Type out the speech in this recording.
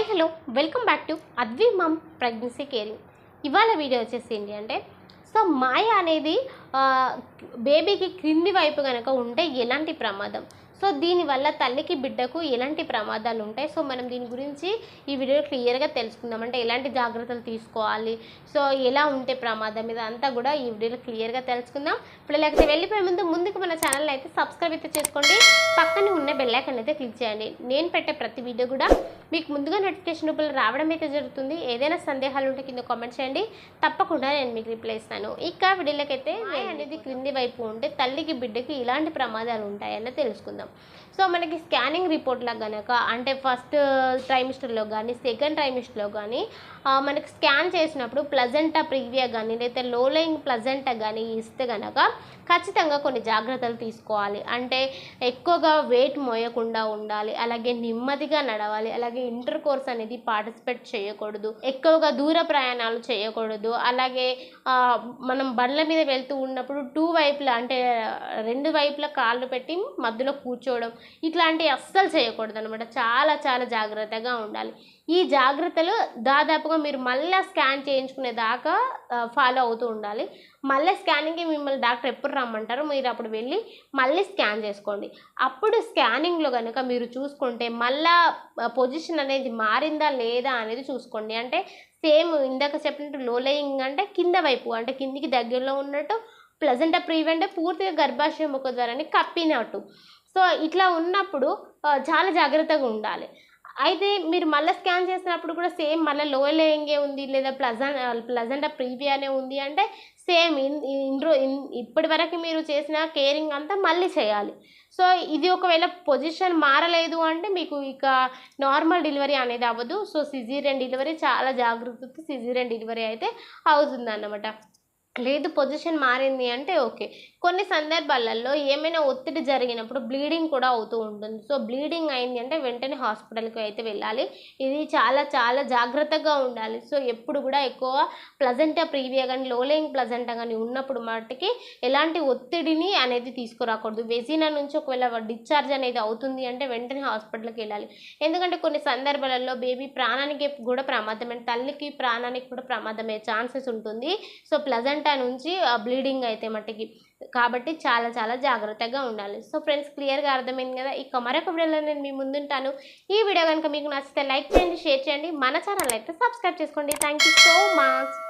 Hi hello. Welcome back to Advi mom pregnancy caring. ఇవాళ video వచ్చేసి ఏంటి అంటే సో మాయ అనేది బేబీకి క్రింది వైపు కనుక ఉంటే ఎలాంటి ప్రమాదం? సో దీనివల్ల తల్లికి బిడ్డకు ఎలాంటి ప్రమాదాలు ఉంటాయి? సో మనం దీని గురించి ఈ వీడియో క్లియర్గా తెలుసుకుందాం. అంటే ఎలాంటి జాగ్రత్తలు తీసుకోవాలి? సో ఎలా ఉంటే ప్రమాదం? ఇదంతా కూడా ఈ వీడియోలో క్లియర్గా తెలుసుకుందాం. ఇప్పుడు లేకపోతే వెళ్ళిపోయే ముందు ముందుకు మన ఛానల్ అయితే సబ్స్క్రైబ్ అయితే చేసుకోండి. పక్కనే ఉన్న బెల్లైకన్ అయితే క్లిక్ చేయండి. నేను పెట్టే ప్రతి వీడియో కూడా మీకు ముందుగా నోటిఫికేషన్ రూపంలో రావడం అయితే జరుగుతుంది. ఏదైనా సందేహాలు ఉంటే కింద కామెంట్ చేయండి. తప్పకుండా నేను మీకు రిప్లై ఇస్తాను. ఇక వీడియోలకైతే స్థాయి అనేది క్రింది వైపు ఉంటే తల్లికి బిడ్డకి ఇలాంటి ప్రమాదాలు ఉంటాయని తెలుసుకుందాం. సో మనకి స్కానింగ్ రిపోర్ట్లో కనుక అంటే ఫస్ట్ ట్రైమిస్టర్లో కానీ సెకండ్ ట్రైమిస్టర్లో కానీ మనకి స్కాన్ చేసినప్పుడు ప్లజెంటా ప్రీవియా కానీ లేదా లోలయింగ్ ప్లజెంటా కానీ ఇస్తే కనుక ఖచ్చితంగా కొన్ని జాగ్రత్తలు తీసుకోవాలి. అంటే ఎక్కువగా వెయిట్ మోయకుండా ఉండాలి అలాగే నెమ్మదిగా నడవాలి అలాగే ఇంటర్ కోర్స్ అనేది పార్టిసిపేట్ చేయకూడదు ఎక్కువగా దూర ప్రయాణాలు చేయకూడదు అలాగే మనం బండ్ల మీద వెళ్తూ ఉన్నప్పుడు టూ వైపులా అంటే రెండు వైపులా కాళ్ళు పెట్టి మధ్యలో కూర్చోవడం ఇట్లాంటివి అస్సలు చేయకూడదు అనమాట చాలా చాలా జాగ్రత్తగా ఉండాలి. ఈ జాగ్రత్తలు దాదాపుగా మీరు మళ్ళీ స్కాన్ చేయించుకునే దాకా ఫాలో అవుతూ ఉండాలి. మళ్ళీ స్కానింగ్కి మిమ్మల్ని డాక్టర్ ఎప్పుడు రమ్మంటారో? మీరు అప్పుడు వెళ్ళి మళ్ళీ స్కాన్ చేసుకోండి. అప్పుడు స్కానింగ్లో కనుక మీరు చూసుకుంటే మళ్ళా పొజిషన్ అనేది మారిందా లేదా అనేది చూసుకోండి. అంటే సేమ్ ఇందాక చెప్పినట్టు లో లేయింగ్ అంటే కింద వైపు అంటే కిందికి దగ్గరలో ఉన్నట్టు ప్లజెంట్ అంటే పూర్తిగా గర్భాశయ ముఖ ద్వారాన్ని కప్పినట్టు. సో ఇట్లా ఉన్నప్పుడు చాలా జాగ్రత్తగా ఉండాలి. అయితే మీరు మళ్ళీ స్కాన్ చేసినప్పుడు కూడా సేమ్ మళ్ళీ లో లేయింగే ఉంది లేదా ప్లజన్ ప్లజెంట్ ప్రీవియానే ఉంది అంటే సేమ్ ఇన్ ఇండ్రో ఇన్ ఇప్పటి వరకు మీరు చేసిన కేరింగ్ అంతా మళ్ళీ చేయాలి. సో ఇది ఒకవేళ పొజిషన్ మారలేదు అంటే మీకు ఇక నార్మల్ డెలివరీ అనేది అవ్వదు. సో సిజీరియన్ డెలివరీ చాలా జాగ్రత్తతో సిజీరియన్ డెలివరీ అయితే అవుతుంది అన్నమాట లేదు పొజిషన్ మారింది అంటే ఓకే. కొన్ని సందర్భాలలో ఏమైనా ఒత్తిడి జరిగినప్పుడు బ్లీడింగ్ కూడా అవుతూ ఉంటుంది. సో బ్లీడింగ్ అయింది అంటే వెంటనే హాస్పిటల్కి అయితే వెళ్ళాలి. ఇది చాలా చాలా జాగ్రత్తగా ఉండాలి. సో ఎప్పుడు కూడా ఎక్కువ ప్లజెంటా ప్రీవియా కానీ లోలేయింగ్ ప్లజెంటా కానీ ఉన్నప్పుడు మట్టుకి ఎలాంటి ఒత్తిడిని అనేది తీసుకురాకూడదు. వెజినా నుంచి ఒకవేళ డిశ్చార్జ్ అనేది అవుతుంది అంటే వెంటనే హాస్పిటల్కి వెళ్ళాలి. ఎందుకంటే కొన్ని సందర్భాలలో బేబీ ప్రాణానికి కూడా ప్రమాదమే తల్లికి ప్రాణానికి కూడా ప్రమాదమయ్యే ఛాన్సెస్ ఉంటుంది. సో ప్లజెంట్ నుంచి బ్లీడింగ్ అయితే మట్టికి కాబట్టి చాలా చాలా జాగ్రత్తగా ఉండాలి. సో ఫ్రెండ్స్ క్లియర్గా అర్థమైంది కదా? ఇక మరొక వీడియోలో నేను మీ ముందుంటాను. ఈ వీడియో కనుక మీకు నచ్చితే లైక్ చేయండి షేర్ చేయండి. మన ఛానల్ అయితే సబ్స్క్రైబ్ చేసుకోండి. Thank you so much